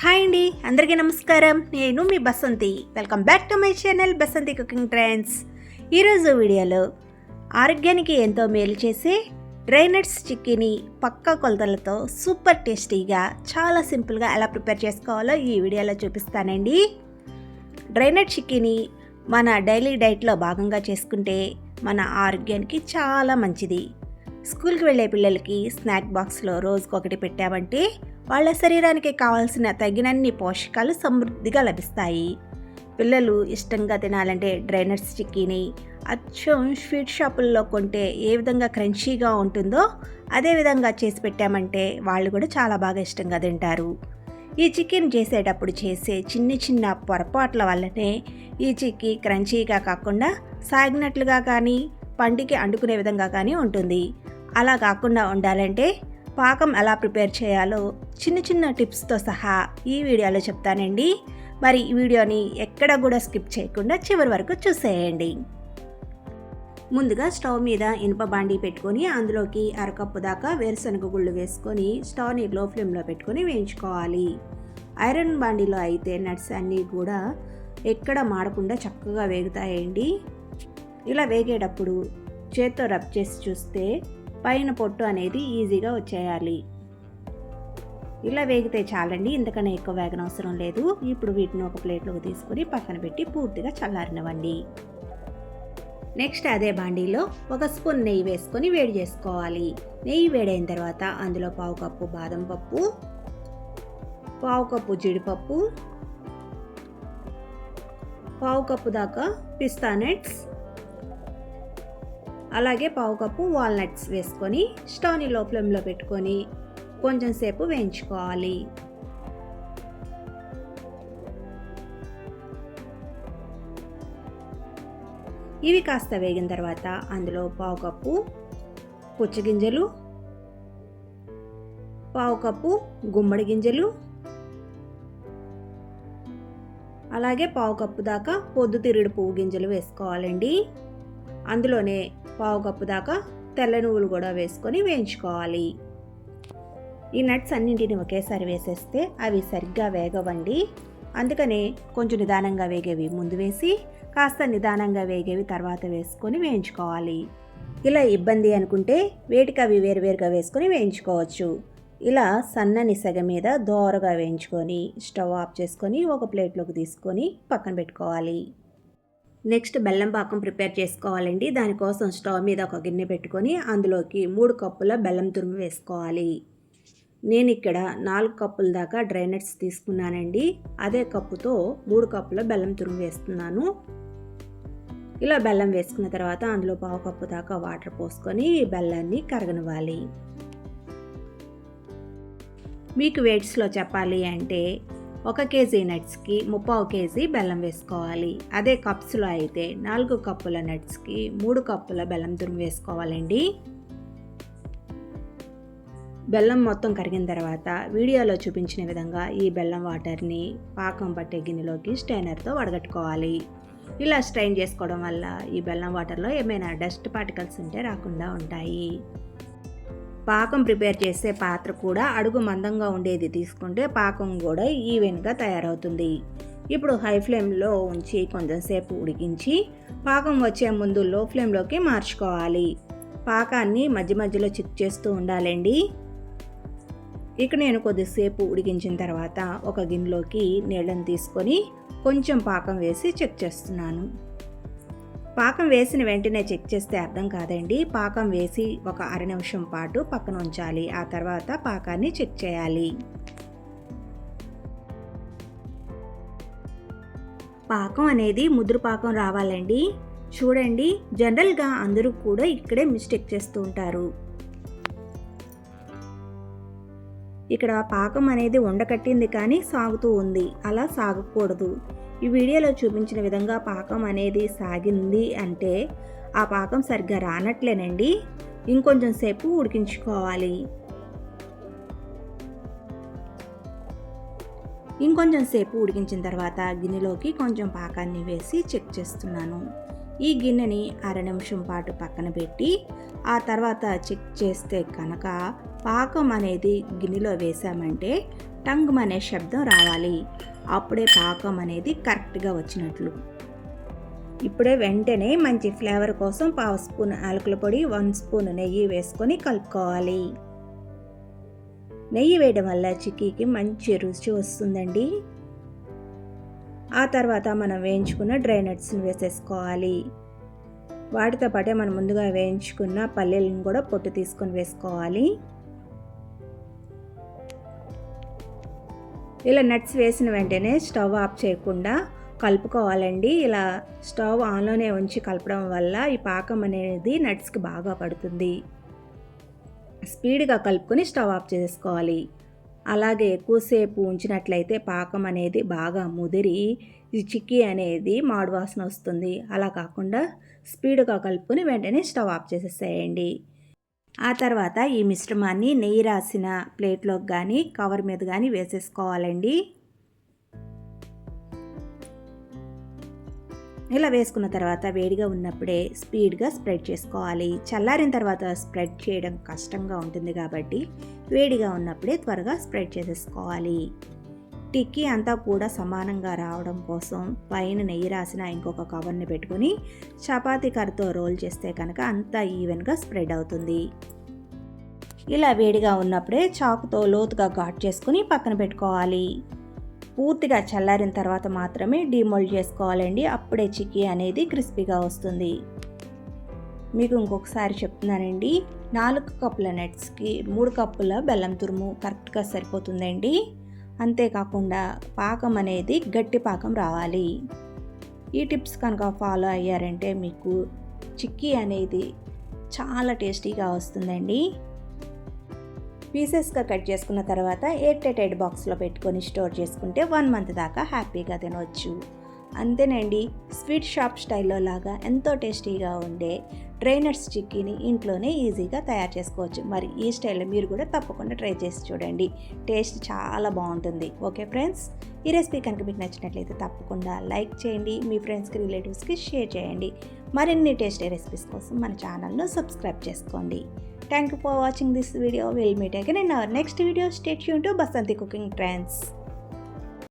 Hi అండి అందరికీ నమస్కారం. నేను మీ Basanti. Welcome back to my channel Basanti cooking trends ఈరోజు వీడియోలో ఆరోగ్యానికి ఎంతో మేలు చేసే డ్రైనట్స్ చిక్కీని పక్క కొలతలతో సూపర్ టేస్టీగా చాలా సింపుల్గా ఎలా ప్రిపేర్ చేసుకోవాలో ఈ వీడియోలో చూపిస్తానండి. డ్రైనట్ చిక్కీని మన డైలీ డైట్లో భాగంగా చేసుకుంటే మన ఆరోగ్యానికి చాలా మంచిది. స్కూల్కి వెళ్ళే పిల్లలకి స్నాక్ బాక్స్లో రోజుకొకటి పెట్టామంటే వాళ్ళ శరీరానికి కావాల్సిన తగినన్ని పోషకాలు సమృద్ధిగా లభిస్తాయి. పిల్లలు ఇష్టంగా తినాలంటే డ్రైనర్స్ చిక్కీని అచ్చం స్వీట్ షాపుల్లో కొంటే ఏ విధంగా క్రంచీగా ఉంటుందో అదే విధంగా చేసి పెట్టామంటే వాళ్ళు కూడా చాలా బాగా ఇష్టంగా తింటారు. ఈ చికెన్ చేసేటప్పుడు చేసే చిన్న చిన్న పొరపాట్ల వల్లనే ఈ చిక్కీ క్రంచీగా కాకుండా సాగినట్లుగా కానీ పంటికి అంటుకునే విధంగా కానీ ఉంటుంది. అలా కాకుండా ఉండాలంటే పాకం ఎలా ప్రిపేర్ చేయాలో చిన్న చిన్న టిప్స్తో సహా ఈ వీడియోలో చెప్తానండి. మరి ఈ వీడియోని ఎక్కడ కూడా స్కిప్ చేయకుండా చివరి వరకు చూసేయండి. ముందుగా స్టవ్ మీద ఇనుప బాండీ పెట్టుకొని అందులోకి అరకప్పు దాకా వేరుశనగ గుళ్ళు వేసుకొని స్టవ్ని లో ఫ్లేమ్లో పెట్టుకొని వేయించుకోవాలి. ఐరన్ బాండీలో అయితే నట్స్ అన్నీ కూడా ఎక్కడ మాడకుండా చక్కగా వేగుతాయండి. ఇలా వేగేటప్పుడు చేత్తో రబ్ చేసి చూస్తే పైన పొట్టు అనేది ఈజీగా వచ్చేయాలి. ఇలా వేగితే చాలండి ఇంతకన్నా ఎక్కువ వేగనవసరం లేదు. ఇప్పుడు వీటిని ఒక ప్లేట్లోకి తీసుకొని పక్కన పెట్టి పూర్తిగా చల్లారినవ్వండి. నెక్స్ట్ అదే బాండీలో ఒక స్పూన్ నెయ్యి వేసుకొని వేడి చేసుకోవాలి. నెయ్యి వేడైన తర్వాత అందులో పావు కప్పు బాదం పప్పు పావు కప్పు జీడిపప్పు పావు కప్పు దాకా పిస్తా నట్స్ అలాగే పావు కప్పు వాల్నట్స్ వేసుకొని స్టవ్ని లో ఫ్లేమ్లో పెట్టుకొని కొంచెం సేపు వేయించుకోవాలి. ఇవి కాస్త వేగిన తర్వాత అందులో పావు కప్పు పుచ్చగింజలు పావు కప్పు గుమ్మడి గింజలు అలాగే పావు కప్పు దాకా పొద్దుతిరుడు పువ్వు గింజలు వేసుకోవాలండి. అందులోనే పావు కప్పు దాకా తెల్ల నువ్వులు కూడా వేసుకొని వేయించుకోవాలి. ఈ నట్స్ అన్నింటిని ఒకేసారి వేసేస్తే అవి సరిగ్గా వేగవండి. అందుకనే కొంచెం నిదానంగా వేగేవి ముందు వేసి కాస్త నిదానంగా వేగేవి తర్వాత వేసుకొని వేయించుకోవాలి. ఇలా ఇబ్బంది అనుకుంటే వేటికి అవి వేరువేరుగా వేసుకొని వేయించుకోవచ్చు. ఇలా సన్నని సెగ మీద దోరగా వేయించుకొని స్టవ్ ఆఫ్ చేసుకొని ఒక ప్లేట్లోకి తీసుకొని పక్కన పెట్టుకోవాలి. నెక్స్ట్ బెల్లం పాకం ప్రిపేర్ చేసుకోవాలండి. దానికోసం స్టవ్ మీద ఒక గిన్నె పెట్టుకొని అందులోకి మూడు కప్పుల బెల్లం తురుము వేసుకోవాలి. నేను ఇక్కడ నాలుగు కప్పుల దాకా డ్రైనట్స్ తీసుకున్నానండి. అదే కప్పుతో మూడు కప్పుల బెల్లం తురుము వేస్తున్నాను. ఇలా బెల్లం వేసుకున్న తర్వాత అందులో పావు కప్పు దాకా వాటర్ పోసుకొని బెల్లాన్ని కరగనివ్వాలి. మీకు వెయిట్స్లో చెప్పాలి అంటే ఒక కేజీ నట్స్కి ముప్పావు కేజీ బెల్లం వేసుకోవాలి. అదే కప్స్లో అయితే నాలుగు కప్పుల నట్స్కి మూడు కప్పుల బెల్లం తురుము వేసుకోవాలండి. బెల్లం మొత్తం కరిగిన తర్వాత వీడియోలో చూపించిన విధంగా ఈ బెల్లం వాటర్ని పాకం పట్టే గిన్నెలోకి స్టైనర్తో వడగట్టుకోవాలి. ఇలా స్ట్రైన్ చేసుకోవడం వల్ల ఈ బెల్లం వాటర్లో ఏమైనా డస్ట్ పార్టికల్స్ ఉంటే రాకుండా ఉంటాయి. పాకం ప్రిపేర్ చేసే పాత్ర కూడా అడుగు మందంగా ఉండేది తీసుకుంటే పాకం కూడా ఈవెన్గా తయారవుతుంది. ఇప్పుడు హై ఫ్లేమ్లో ఉంచి కొంచెంసేపు ఉడికించి పాకం వచ్చే ముందు లో ఫ్లేమ్లోకి మార్చుకోవాలి. పాకాన్ని మధ్య మధ్యలో చెక్ చేస్తూ ఉండాలండి. ఇక నేను కొద్దిసేపు ఉడికించిన తర్వాత ఒక గిన్నెలోకి నీళ్ళని తీసుకొని కొంచెం పాకం వేసి చెక్ చేస్తున్నాను. పాకం వేసిన వెంటనే చెక్ చేస్తే అర్థం కాదండి. పాకం వేసి ఒక అర నిమిషం పాటు పక్కన ఉంచాలి. ఆ తర్వాత పాకాన్ని చెక్ చేయాలి. పాకం అనేది ముదురు పాకం రావాలండి. చూడండి జనరల్గా అందరూ కూడా ఇక్కడే మిస్టేక్ చేస్తూ ఉంటారు. ఇక్కడ పాకం అనేది ఉండకట్టింది కానీ సాగుతూ ఉంది. అలా సాగకూడదు. ఈ వీడియోలో చూపించిన విధంగా పాకం అనేది సాగింది అంటే ఆ పాకం సరిగ్గా రానట్లేనండి. ఇంకొంచెం సేపు ఉడికించుకోవాలి. ఇంకొంచెం సేపు ఉడికించిన తర్వాత గిన్నెలోకి కొంచెం పాకాన్ని వేసి చెక్ చేస్తున్నాను. ఈ గిన్నెని అర నిమిషం పాటు పక్కన పెట్టి ఆ తర్వాత చెక్ చేస్తే కనుక పాకం అనేది గిన్నెలో వేసామంటే టంగ్ అనే శబ్దం రావాలి. అప్పుడే పాకం అనేది కరెక్ట్గా వచ్చినట్లు. ఇప్పుడే వెంటనే మంచి ఫ్లేవర్ కోసం పావు స్పూన్ యాలకుల పొడి వన్ స్పూన్ నెయ్యి వేసుకొని కలుపుకోవాలి. నెయ్యి వేయడం వల్ల చిక్కీకి మంచి రుచి వస్తుందండి. ఆ తర్వాత మనం వేయించుకున్న డ్రై నట్స్ని వేసేసుకోవాలి. వాటితో పాటే మనం ముందుగా వేయించుకున్న పల్లీలను కూడా పొట్టు తీసుకొని వేసుకోవాలి. ఇలా నట్స్ వేసిన వెంటనే స్టవ్ ఆఫ్ చేయకుండా కలుపుకోవాలండి. ఇలా స్టవ్ ఆన్లోనే ఉంచి కలపడం వల్ల ఈ పాకం అనేది నట్స్కి బాగా పడుతుంది. స్పీడ్గా కలుపుకొని స్టవ్ ఆఫ్ చేసుకోవాలి అలాగే ఎక్కువసేపు ఉంచినట్లయితే పాకం అనేది బాగా ముదిరి ఈ చిక్కీ అనేది మాడు వాసన వస్తుంది. అలా కాకుండా స్పీడ్గా కలుపుకొని వెంటనే స్టవ్ ఆఫ్ చేసేసేయండి. ఆ తర్వాత ఈ మిశ్రమాన్ని నెయ్యి రాసిన ప్లేట్లోకి కానీ కవర్ మీద కానీ వేసేసుకోవాలండి. ఇలా వేసుకున్న తర్వాత వేడిగా ఉన్నప్పుడే స్పీడ్గా స్ప్రెడ్ చేసుకోవాలి. చల్లారిన తర్వాత స్ప్రెడ్ చేయడం కష్టంగా ఉంటుంది కాబట్టి వేడిగా ఉన్నప్పుడే త్వరగా స్ప్రెడ్ చేసేసుకోవాలి. టిక్కీ అంతా కూడా సమానంగా రావడం కోసం పైన నెయ్యి రాసిన ఇంకొక కవర్ని పెట్టుకుని చపాతీ కర్రతో రోల్ చేస్తే కనుక అంతా ఈవెన్గా స్ప్రెడ్ అవుతుంది. ఇలా వేడిగా ఉన్నప్పుడే చాకుతో లోతుగా ఘాట్ చేసుకుని పక్కన పెట్టుకోవాలి. పూర్తిగా చల్లారిన తర్వాత మాత్రమే డీమోల్డ్ చేసుకోవాలండి. అప్పుడే చిక్కీ అనేది క్రిస్పీగా వస్తుంది. మీకు ఇంకొకసారి చెప్తున్నానండి. నాలుగు కప్పుల నట్స్కి మూడు కప్పుల బెల్లం తురుము కరెక్ట్గా సరిపోతుందండి. అంతేకాకుండా పాకం అనేది గట్టి పాకం రావాలి. ఈ టిప్స్ కనుక ఫాలో అయ్యారంటే మీకు చిక్కీ అనేది చాలా టేస్టీగా వస్తుందండి. పీసెస్గా కట్ చేసుకున్న తర్వాత ఎయిర్ టైట్ బాక్స్లో పెట్టుకొని స్టోర్ చేసుకుంటే వన్ మంత్ దాకా హ్యాపీగా తినవచ్చు అంతేనండి స్వీట్ షాప్ స్టైల్లో లాగా ఎంతో టేస్టీగా ఉండే డ్రైనర్స్ చిక్కీని ఇంట్లోనే ఈజీగా తయారు చేసుకోవచ్చు. మరి ఈ స్టైల్లో మీరు కూడా తప్పకుండా ట్రై చేసి చూడండి. టేస్ట్ చాలా బాగుంటుంది. ఓకే ఫ్రెండ్స్ ఈ రెసిపీ కనుక మీకు నచ్చినట్లయితే తప్పకుండా లైక్ చేయండి మీ ఫ్రెండ్స్కి రిలేటివ్స్కి షేర్ చేయండి. మరిన్ని టేస్టీ రెసిపీస్ కోసం మన ఛానల్ను సబ్స్క్రైబ్ చేసుకోండి. Thank you for watching this video. We'll meet again in our next video. Stay tuned to Basanti Cooking Trends.